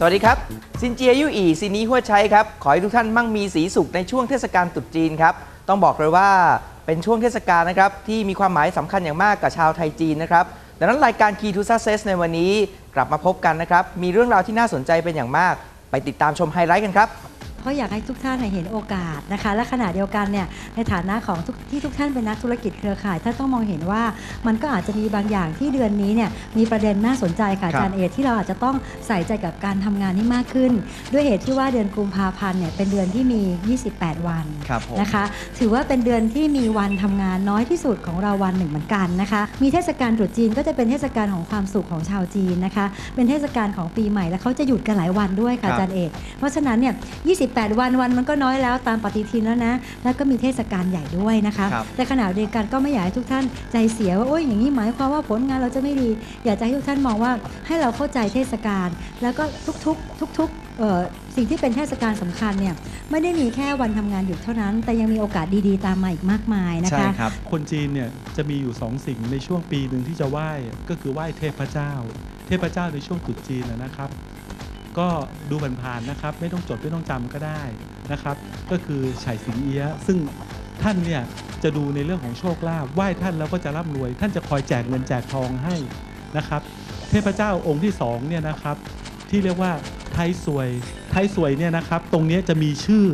สวัสดีครับ ซินเจียยู่อีซินีหัวใช้ครับ ขอให้ทุกท่านมั่งมีสีสุขในช่วงเทศกาลตรุษจีนครับ ต้องบอกเลยว่าเป็นช่วงเทศกาลนะครับที่มีความหมายสำคัญอย่างมากกับชาวไทยจีนนะครับดังนั้นรายการ Key to Success ในวันนี้กลับมาพบกันนะครับ มีเรื่องราวที่น่าสนใจเป็นอย่างมาก ไปติดตามชมไฮไลท์กันครับ เพราะอยากให้ทุกท่านเนี่ยเห็นโอกาสนะคะ และขณะเดียวกันเนี่ยในฐานะของทุกที่ทุกท่านเป็นนักธุรกิจเครือข่ายท่านต้องมองเห็นว่ามันก็อาจจะมีบางอย่างที่เดือนนี้เนี่ยมีประเด็นน่าสนใจค่ะอาจารย์เอที่เราอาจจะต้องใส่ใจกับการทำงานให้มากขึ้น ด้วยเหตุที่ว่าเดือนกุมภาพันธ์เนี่ยเป็นเดือนที่มี 28 วันครับผมนะคะ ถือว่าเป็นเดือนที่มีวันทำงานน้อยที่สุดของเราวันหนึ่งเหมือนกันนะคะมีเทศกาลตรุษจีนก็จะเป็นเทศกาลของความสุขของชาวจีนนะคะ เป็นเทศกาลของปีใหม่และเขาจะหยุดกันหลายวันด้วยค่ะอาจารย์เอกเพราะฉะนั้นเนี่ย28วันวันมันก็น้อยแล้วตามปฏิทินแล้วนะ แล้วก็มีเทศกาลใหญ่ด้วยนะคะ ครับ แต่ขณะเดียวกันก็ไม่อยากให้ทุกท่านใจเสียว่าโอ้ยอย่างนี้หมายความว่าผลงานเราจะไม่ดี อยากจะให้ทุกท่านมองว่าให้เราเข้าใจเทศกาลแล้วก็ทุกๆทุกๆเอ่อสิ่งที่เป็นเทศกาลสำคัญเนี่ยไม่ได้มีแค่วันทำงานหยุดเท่านั้น แต่ยังมีโอกาสดีๆ ตามมาอีกมากมายนะคะใช่ครับ คนจีนเนี่ยจะมีอยู่สองสิ่งในช่วงปีหนึ่งที่จะไหว้ก็คือไหว้เทพเจ้า เทพเจ้าในช่วงตรุษจีนนะนะครับ ก็ดูผ่านๆนะครับ ไม่ต้องจดไม่ต้องจำก็ได้นะครับ ก็คือไฉสิงเอี้ยะซึ่งท่านเนี่ยจะดูในเรื่องของโชคลาภไหว้ท่านแล้วก็จะร่ำรวย ท่านจะคอยแจกเงินแจกทองให้นะครับ เทพเจ้าองค์ที่สองเนี่ยนะครับ ที่เรียกว่าไทยสวยไทยสวยเนี่ยนะครับ ตรงนี้จะมีชื่อ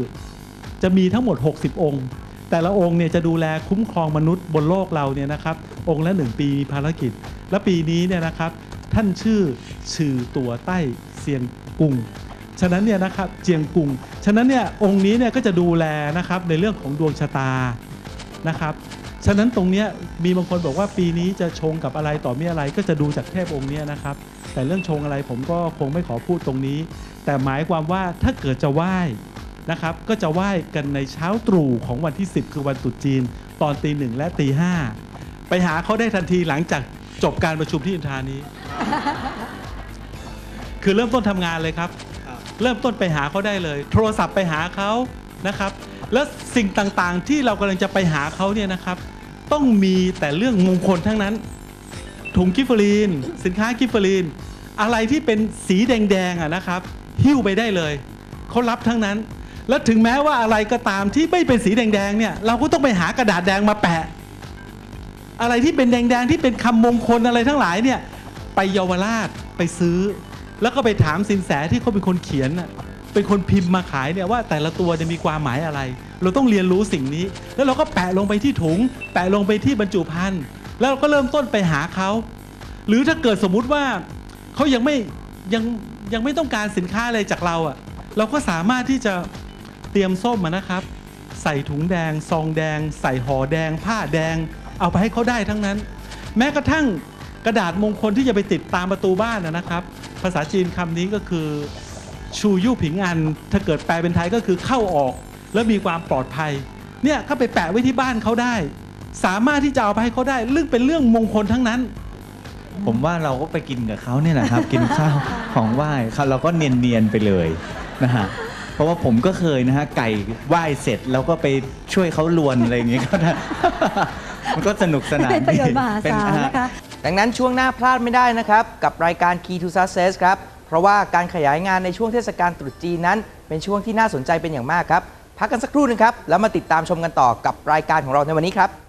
จะมีทั้งหมด 60 องค์ แต่ละองค์เนี่ยจะดูแลคุ้มครองมนุษย์บนโลกเราเนี่ยนะครับ องค์ละ 1 ปีมีภารกิจ และปีนี้เนี่ยนะครับ ท่านชื่อชื่อตัวใต้ เซียงกุงฉะนั้นเนี่ยนะครับเจียงกุงฉะนั้นเนี่ยองค์นี้เนี่ยก็จะดูแลนะครับในเรื่องของดวงชะตานะครับฉะนั้นตรงเนี้ยมีบางคนบอกว่าปีนี้จะชงกับอะไรต่อมีอะไรก็จะดูจากเทพองค์เนี้ยนะครับ แต่เรื่องชงอะไรผมก็คงไม่ขอพูดตรงนี้ แต่หมายความว่าถ้าเกิดจะไหว้นะครับก็จะไหว้กันในเช้าตรู่ของวันที่ 10 คือวันตรุษจีน ตอนตีหนึ่งและตีห้าไปหาเขาได้ทันทีหลังจากจบการประชุมที่อินทานี้ คือเริ่มต้นทำงานเลยครับ เริ่มต้นไปหาเขาได้เลย โทรศัพท์ไปหาเขานะครับ แล้วสิ่งต่างๆที่เรากำลังจะไปหาเขาเนี่ยนะครับ ต้องมีแต่เรื่องมงคลทั้งนั้น ถุงกิฟเฟอรีน สินค้ากิฟเฟอรีน อะไรที่เป็นสีแดงๆอะนะครับ หิ้วไปได้เลยเขารับทั้งนั้น แล้วถึงแม้ว่าอะไรก็ตามที่ไม่เป็นสีแดงๆเนี่ยเราก็ต้องไปหากระดาษแดงมาแปะ อะไรที่เป็นแดงๆที่เป็นคำมงคลอะไรทั้งหลายเนี่ยไปเยาวราชไปซื้อ แล้วก็ไปถามสินแสที่เขาเป็นคนเขียนเป็นคนพิมพ์มาขายเนี่ยว่าแต่ละตัวจะมีความหมายอะไร เราต้องเรียนรู้สิ่งนี้ แล้วเราก็แปะลงไปที่ถุง แปะลงไปที่บรรจุภัณฑ์แล้วเราก็เริ่มต้นไปหาเขา หรือถ้าเกิดสมมุติว่าเขายังไม่ยังยังไม่ต้องการสินค้าอะไรจากเราอะ่ะเราก็สามารถที่จะเตรียมส้มมานะครับ ใส่ถุงแดง ซองแดง ใส่ห่อแดง ผ้าแดง เอาไปให้เขาได้ทั้งนั้น แม้กระทั่ง กระดาษมงคลที่จะไปติดตามประตูบ้านนะนะครับ ภาษาจีนคำนี้ก็คือ ชูยู่ผิงอัน ถ้าเกิดแปลเป็นไทยก็คือเข้าออก แล้วมีความปลอดภัย เนี่ยก็ไปแปะไว้ที่บ้านเขาได้ สามารถที่จะเอาไปให้เขาได้เรื่องเป็นเรื่องมงคลทั้งนั้น ผมว่าเราก็ไปกินกับเขาเนี่ยแหละครับ กินข้าวของไหว้เขาเราก็เนียนๆไปเลยนะฮะเพราะว่าผมก็เคยนะฮะไก่ไหว้เสร็จแล้วก็ไปช่วยเขาลวนอะไรอย่างเงี้ยก็ได้มันก็สนุกสนานเป็นประโยชน์มหาเป็นศาลฮะนะคะ ดังนั้นช่วงหน้าพลาดไม่ได้นะครับ กับรายการ Key to Success ครับ เพราะว่าการขยายงานในช่วงเทศกาลตรุษจีนนั้น เป็นช่วงที่น่าสนใจเป็นอย่างมากครับ พักกันสักครู่นึงครับ แล้วมาติดตามชมกันต่อกับรายการของเราในวันนี้ครับ